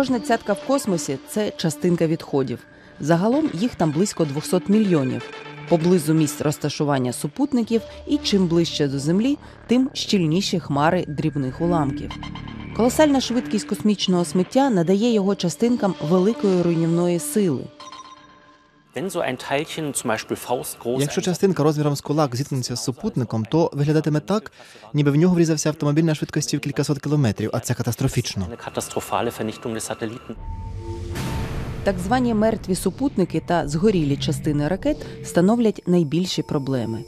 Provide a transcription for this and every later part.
Кожна цятка в космосі це частинка відходів. Загалом їх там близько 200 мільйонів. Поблизу місць розташування супутників, і чим ближче до Землі, тим щільніші хмари дрібних уламків. Колосальна швидкість космічного сміття надає його частинкам великої руйнівної сили. Якщо частинка розміром з кулак зіткнеться з супутником, то виглядатиме так, ніби в нього врізався автомобіль на швидкості в кількасот кілометрів, а це катастрофічно. Так звані мертві супутники та згорілі частини ракет становлять найбільші проблеми.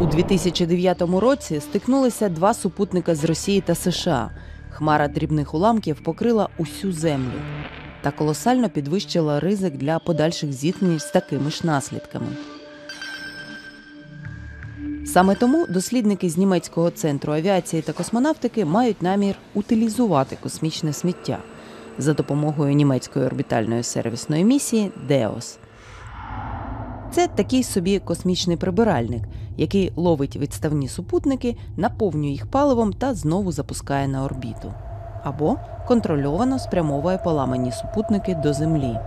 У 2009 році стикнулися два супутника з Росії та США. Хмара дрібних уламків покрила усю землю та колосально підвищила ризик для подальших зіткнень з такими ж наслідками. Саме тому дослідники з німецького центру авіації та космонавтики мають намір утилізувати космічне сміття за допомогою німецької орбітальної сервісної місії ДЕОС. Це такий собі космічний прибиральник, який ловить відставні супутники, наповнює їх паливом та знову запускає на орбіту. Або контрольовано спрямовує поламані супутники до Землі.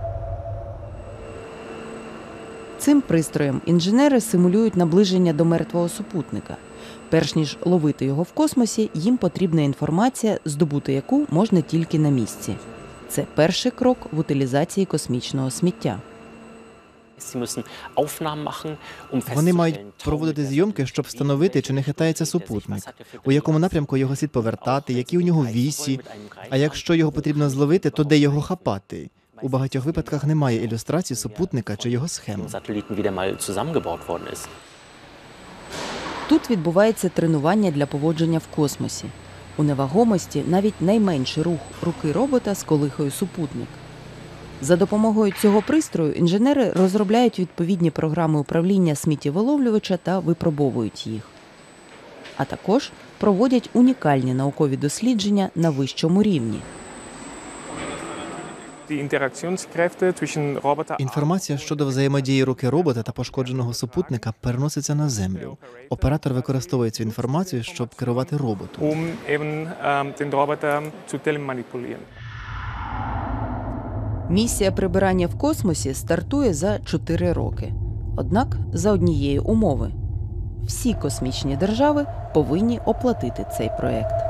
Цим пристроєм інженери симулюють наближення до мертвого супутника. Перш ніж ловити його в космосі, їм потрібна інформація, здобути яку можна тільки на місці. Це перший крок в утилізації космічного сміття. Вони мають проводити зйомки, щоб встановити, чи не хитається супутник, у якому напрямку його слід повертати, які у нього вісі. А якщо його потрібно зловити, то де його хапати? У багатьох випадках немає ілюстрації супутника чи його схем. Тут відбувається тренування для поводження в космосі. У невагомості навіть найменший рух руки робота сколихує супутник. За допомогою цього пристрою інженери розробляють відповідні програми управління сміттєвиловлювача та випробовують їх. А також проводять унікальні наукові дослідження на вищому рівні. Інформація щодо взаємодії руки робота та пошкодженого супутника переноситься на землю. Оператор використовує цю інформацію, щоб керувати роботом. Місія прибирання в космосі стартує за 4 роки. Однак за однієї умови: всі космічні держави повинні оплатити цей проект.